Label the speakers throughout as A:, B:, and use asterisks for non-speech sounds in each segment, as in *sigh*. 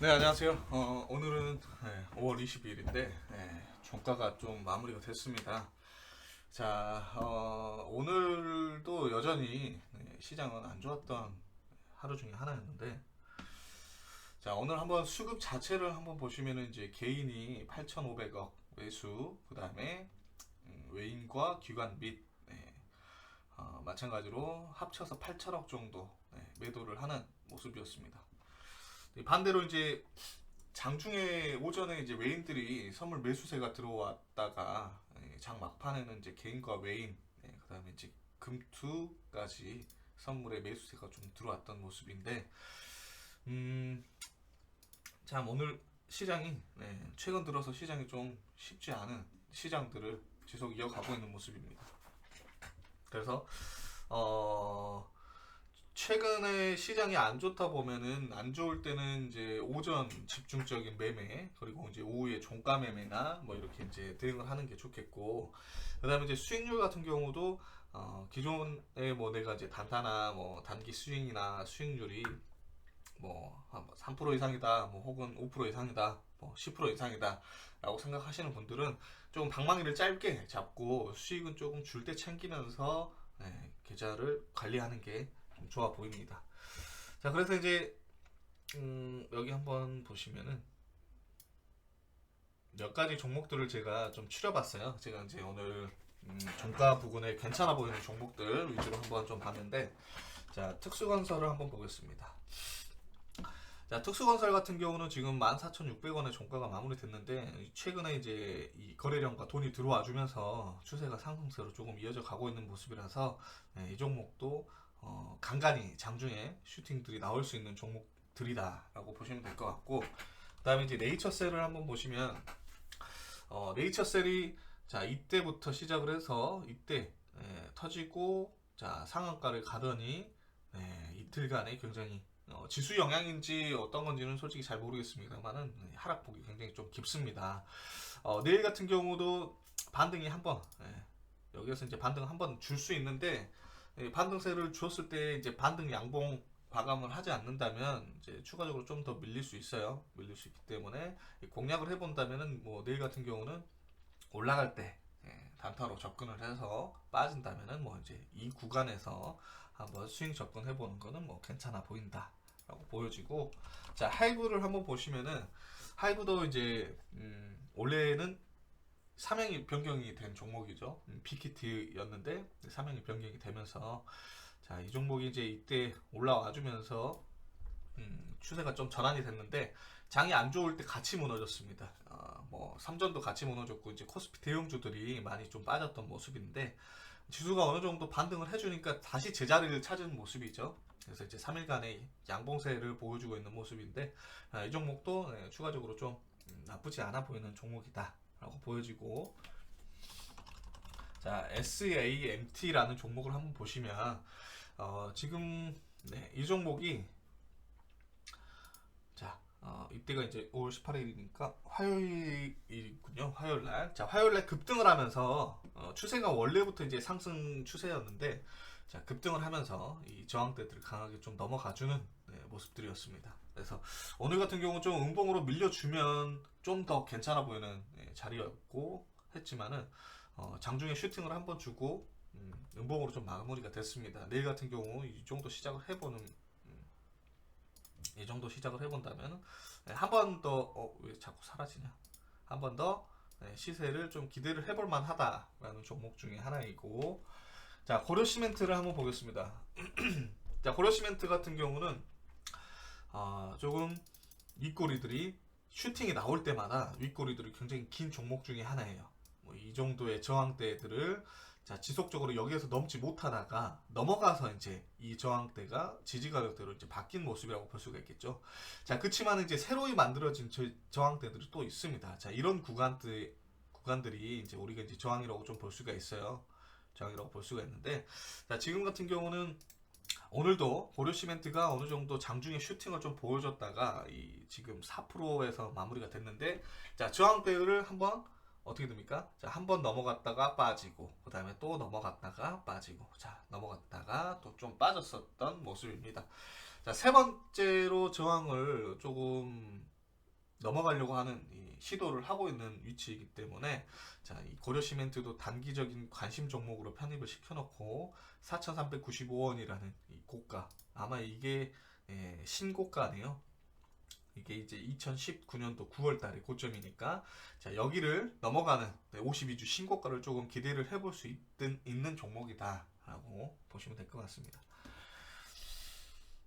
A: 네 안녕하세요. 어, 오늘은 네, 5월 22일인데 네, 종가가 좀 마무리가 됐습니다. 자 어, 오늘도 여전히 네, 시장은 안 좋았던 하루 중에 하나였는데 자 오늘 한번 수급 자체를 한번 보시면은 이제 개인이 8,500억 외수 그 다음에 음, 외인과 기관 및 네, 어, 마찬가지로 합쳐서 8천억 정도 네, 매도를 하는 모습이었습니다. 네, 반대로 이제 장중에 오전에 이제 외인들이 선물 매수세가 들어왔다가 예, 장 막판에는 이제 개인과 외인 예, 그다음에 이제 금투까지 선물의 매수세가 좀 들어왔던 모습인데 음, 참 오늘 시장이 네, 최근 들어서 시장이 좀 쉽지 않은 시장들을 지속 이어가고 있는 모습입니다. 그래서 어 최근에 시장이 안 좋다 보면은 안 좋을 때는 이제 오전 집중적인 매매 그리고 이제 오후에 종가 매매나 뭐 이렇게 이제 대응을 하는 게 좋겠고 그다음에 이제 수익률 같은 경우도 어 기존에 뭐 내가 이제 단타나 뭐 단기 수익이나 수익률이 뭐3% 이상이다 뭐 혹은 5% 이상이다 뭐 10% 이상이다 라고 생각하시는 분들은 조금 방망이를 짧게 잡고 수익은 조금 줄 때 챙기면서 네, 계좌를 관리하는 게좀 좋아 보입니다. 자, 그래서 이제 음, 여기 한번 보시면은 몇 가지 종목들을 제가 좀 추려봤어요. 제가 이제 오늘 음, 종가 부근에 괜찮아 보이는 종목들 위주로 한번 좀 봤는데 자, 특수건설을 한번 보겠습니다. 자, 특수건설 같은 경우는 지금 14,600원의 종가가 마무리됐는데 최근에 이제 이 거래량과 돈이 들어와 주면서 추세가 상승세로 조금 이어져 가고 있는 모습이라서 네, 이 종목도 어, 간간히 장중에 슈팅들이 나올 수 있는 종목들이다라고 보시면 될 것 같고 그다음에 이제 네이처셀을 한번 보시면 어, 네이처셀이 자 이때부터 시작을 해서 이때 예, 터지고 자 상한가를 가더니 예, 이틀간에 굉장히 어, 지수 영향인지 어떤 건지는 솔직히 잘 모르겠습니다만은 예, 하락폭이 굉장히 좀 깊습니다. 어, 내일 같은 경우도 반등이 한번 예, 여기에서 이제 반등 한번 줄 수 있는데 예, 반등세를 주었을 때 이제 반등 양봉 과감을 하지 않는다면 이제 추가적으로 좀 더 밀릴 수 있어요. 밀릴 수 있기 때문에 이 공략을 해본다면은 뭐 내일 같은 경우는 올라갈 때 예, 단타로 접근을 해서 빠진다면은 뭐 이제 이 구간에서 한번 스윙 접근해 보는 거는 뭐 괜찮아 보인다라고 보여지고 자 하이브를 한번 보시면은 하이브도 이제 음, 원래는 사명이 변경이 된 종목이죠. 음, 빅히트였는데 사명이 변경이 되면서 자, 이 종목이 이제 이때 올라와 주면서 음, 추세가 좀 전환이 됐는데 장이 안 좋을 때 같이 무너졌습니다. 어, 뭐 삼전도 같이 무너졌고 이제 코스피 대형주들이 많이 좀 빠졌던 모습인데 지수가 어느 정도 반등을 해주니까 다시 제자리를 찾은 모습이죠. 그래서 이제 3일간의 양봉세를 보여주고 있는 모습인데 아, 이 종목도 네, 추가적으로 좀 음, 나쁘지 않아 보이는 종목이다 라고 보여지고 자 SAMT라는 종목을 한번 보시면 어, 지금 네, 이 종목이 자 어, 이때가 이제 5월 18일이니까 화요일이군요. 화요일 날. 자, 화요일 날 급등을 하면서 어, 추세가 원래부터 이제 상승 추세였는데 자, 급등을 하면서 이 저항대들을 강하게 좀 넘어가 주는 네, 모습들이었습니다. 그래서 오늘 같은 경우 좀 음봉으로 밀려주면 좀 더 괜찮아 보이는 네, 자리였고 했지만은 어, 장중에 슈팅을 한 번 주고 음, 음봉으로 좀 마무리가 됐습니다. 내일 같은 경우 이 정도 시작을 해보는 음, 이 정도 시작을 해본다면 한번더 어, 왜 자꾸 사라지냐? 한 번 더 시세를 좀 기대를 해볼 만하다라는 종목 중에 하나이고 자 고려 시멘트를 한번 보겠습니다. *clears throat* 자 고려 시멘트 같은 경우는 아, 조금 윗꼬리들이 슈팅이 나올 때마다 윗꼬리들이 굉장히 긴 종목 중에 하나예요. 뭐 이 정도의 저항대들을 자, 지속적으로 여기에서 넘지 못하다가 넘어가서 이제 이 저항대가 지지 가격대로 이제 바뀐 모습이라고 볼 수가 있겠죠. 자, 그렇지만 이제 새로이 만들어진 저, 저항대들이 또 있습니다. 자, 이런 구간들 구간들이 이제 우리가 이제 저항이라고 좀 볼 수가 있어요. 저항이라고 볼 수가 있는데 자, 지금 같은 경우는 오늘도 고려 시멘트가 어느 정도 장중에 슈팅을 좀 보여줬다가 이 지금 4%에서 마무리가 됐는데 자, 저항대를 한번 어떻게 됩니까? 자, 한 번 넘어갔다가 빠지고, 그 다음에 또 넘어갔다가 빠지고, 자, 넘어갔다가 또 좀 빠졌었던 모습입니다. 자, 자, 세 번째로 저항을 조금 넘어가려고 하는 이 시도를 하고 있는 위치이기 때문에 자, 이 고려 시멘트도 단기적인 관심 종목으로 편입을 시켜놓고 4,395원이라는 이 고가 아마 이게 예, 신고가네요. 이게 이제 2019년도 9월 달에 고점이니까 자, 여기를 넘어가는 52주 신고가를 조금 기대를 해볼 수 있는, 있는 종목이다라고 보시면 될 것 같습니다.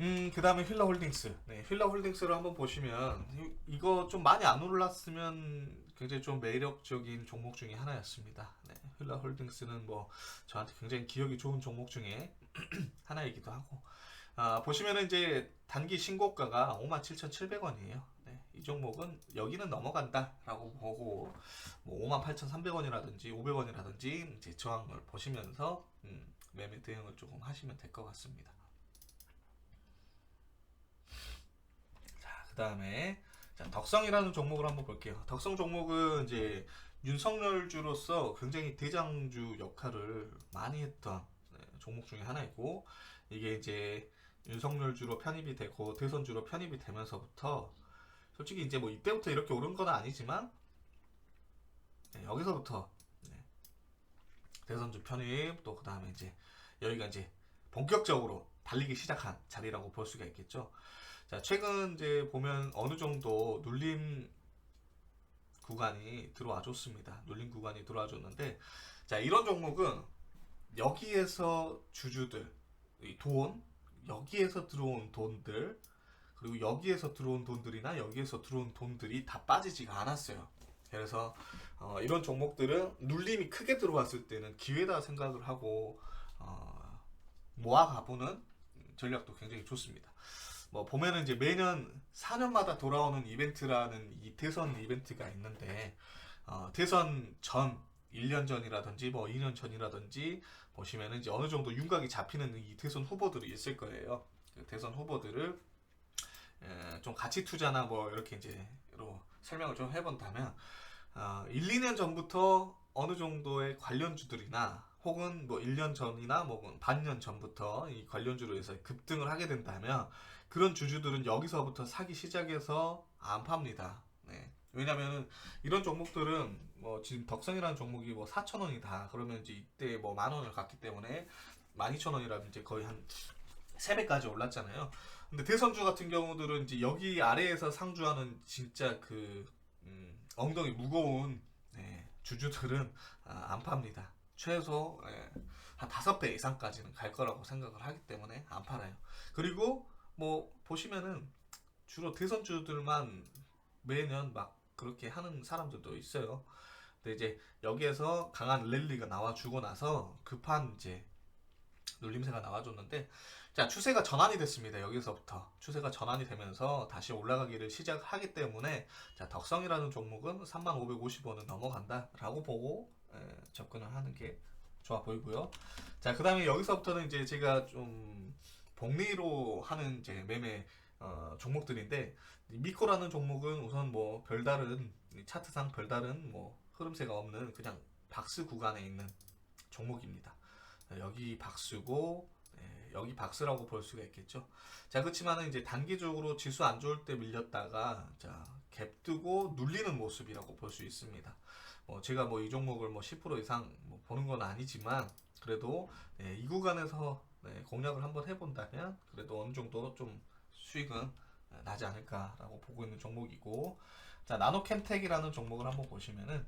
A: 음, 그 다음에 휠라 홀딩스. 네, 휠라 홀딩스를 한번 보시면, 이- 이거 좀 많이 안 올랐으면 굉장히 좀 매력적인 종목 중에 하나였습니다. 네, 휠라 홀딩스는 뭐, 저한테 굉장히 기억이 좋은 종목 중에 *clears throat* 하나이기도 하고, 아, 보시면은 이제 단기 신고가가 57,700원이에요. 네, 이 종목은 여기는 넘어간다라고 보고, 뭐 58,300원이라든지 500원이라든지 이제 저항을 보시면서, 음, 매매 대응을 조금 하시면 될 것 같습니다. 자, 그 다음에 자, 덕성이라는 종목을 한번 볼게요. 덕성 종목은 이제 윤석열주로서 굉장히 대장주 역할을 많이 했던 네, 종목 중에 하나이고 이게 이제 윤석열주로 편입이 되고 대선주로 편입이 되면서부터 솔직히 이제 뭐 이때부터 이렇게 오른 건 아니지만 네, 여기서부터 네, 대선주 편입 또 그 다음에 이제 여기가 이제 본격적으로 달리기 시작한 자리라고 볼 수가 있겠죠. 자, 최근 이제 보면 어느 정도 눌림 구간이 들어와 줬습니다. 눌림 구간이 들어와 줬는데, 자, 이런 종목은 여기에서 주주들, 이 돈, 여기에서 들어온 돈들, 그리고 여기에서 들어온 돈들이나 여기에서 들어온 돈들이 다 빠지지가 않았어요. 그래서 어, 이런 종목들은 눌림이 크게 들어왔을 때는 기회다 생각을 하고 어, 모아 가보는 전략도 굉장히 좋습니다. 뭐 보면은 이제 매년 4년마다 돌아오는 이벤트라는 이 대선 이벤트가 있는데 어, 대선 전 1년 전이라든지 뭐 2년 전이라든지 보시면은 이제 어느 정도 윤곽이 잡히는 이 대선 후보들이 있을 거예요. 그 대선 후보들을 에, 좀 가치 투자나 뭐 이렇게 이제로 설명을 좀 해본다면 어, 1, 2년 전부터 어느 정도의 관련주들이나 혹은 뭐 1년 전이나 뭐 반년 전부터 이 관련주로 해서 급등을 하게 된다면 그런 주주들은 여기서부터 사기 시작해서 안 팝니다. 네. 왜냐면은 이런 종목들은 뭐 지금 덕성이라는 종목이 뭐 4,000원이다. 그러면 이제 이때 뭐 만 원을 갔기 때문에 12,000원이라든지 거의 한 3배까지 올랐잖아요. 근데 대선주 같은 경우들은 이제 여기 아래에서 상주하는 진짜 그 음, 엉덩이 무거운 네, 주주들은 아, 안 팝니다. 최소 예, 한 다섯 배 이상까지는 갈 거라고 생각을 하기 때문에 안 팔아요. 그리고 뭐 보시면은 주로 대선주들만 매년 막 그렇게 하는 사람들도 있어요. 근데 이제 여기에서 강한 랠리가 나와주고 나서 급한 이제 눌림세가 나와줬는데 자 추세가 전환이 됐습니다. 여기서부터 추세가 전환이 되면서 다시 올라가기를 시작하기 때문에 자 덕성이라는 종목은 3,550원은 넘어간다 라고 보고 에, 접근을 하는 게 좋아 보이고요. 자 그 다음에 여기서부터는 이제 제가 좀 복리로 하는 이제 매매 어, 종목들인데 이 미코라는 종목은 우선 뭐 별다른 이 차트상 별다른 뭐 흐름세가 없는 그냥 박스 구간에 있는 종목입니다. 자, 여기 박스고 네, 여기 박스라고 볼 수가 있겠죠. 자 그렇지만은 이제 단기적으로 지수 안 좋을 때 밀렸다가 자 갭 뜨고 눌리는 모습이라고 볼 수 있습니다. 뭐 제가 뭐 이 종목을 뭐 10% 이상 뭐 보는 건 아니지만 그래도 네, 이 구간에서 네, 공략을 한번 해본다면 그래도 어느 정도 좀 수익은 나지 않을까라고 보고 있는 종목이고 자 나노캠텍이라는 종목을 한번 보시면은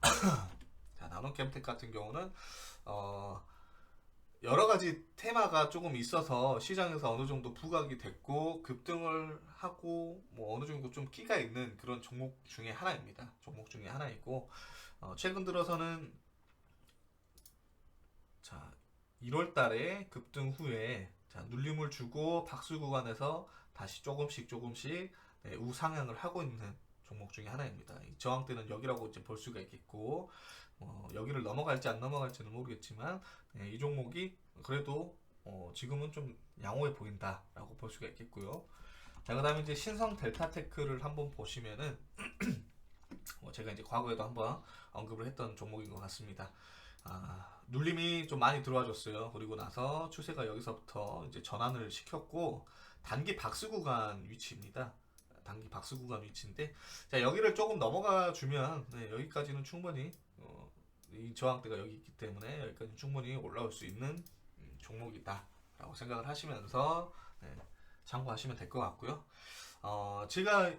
A: *coughs* 자 나노캠텍 같은 경우는 어 여러 가지 테마가 조금 있어서 시장에서 어느 정도 부각이 됐고 급등을 하고 뭐 어느 정도 좀 끼가 있는 그런 종목 중에 하나입니다. 종목 중에 하나이고 어, 최근 들어서는 자 1월 달에 급등 후에 자 눌림을 주고 박수 구간에서 다시 조금씩 조금씩 네, 우상향을 하고 있는 종목 중에 하나입니다. 이 저항대는 여기라고 이제 볼 수가 있겠고 어, 여기를 넘어갈지 안 넘어갈지는 모르겠지만 네, 이 종목이 그래도 어, 지금은 좀 양호해 보인다라고 볼 수가 있겠고요. 자 그다음에 이제 신성 델타테크를 한번 보시면은 *clears throat* 뭐 제가 이제 과거에도 한번 언급을 했던 종목인 것 같습니다. 아, 눌림이 좀 많이 들어와줬어요. 그리고 나서 추세가 여기서부터 이제 전환을 시켰고 단기 박스 구간 위치입니다. 단기 박스 구간 위치인데 자 여기를 조금 넘어가 주면 네, 여기까지는 충분히 어, 이 저항대가 여기 있기 때문에 여기까지 충분히 올라올 수 있는 음, 종목이다라고 생각을 하시면서 네, 참고하시면 될 것 같고요. 어, 제가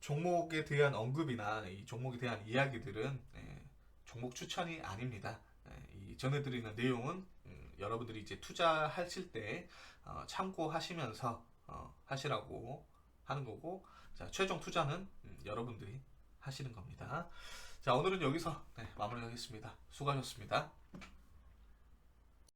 A: 종목에 대한 언급이나 이 종목에 대한 이야기들은 네, 종목 추천이 아닙니다. 네, 이 전해드리는 내용은 음, 여러분들이 이제 투자하실 때 어, 참고하시면서 어, 하시라고 하는 거고 자, 최종 투자는 음, 여러분들이 하시는 겁니다. 자 오늘은 여기서 네, 마무리하겠습니다. 수고하셨습니다.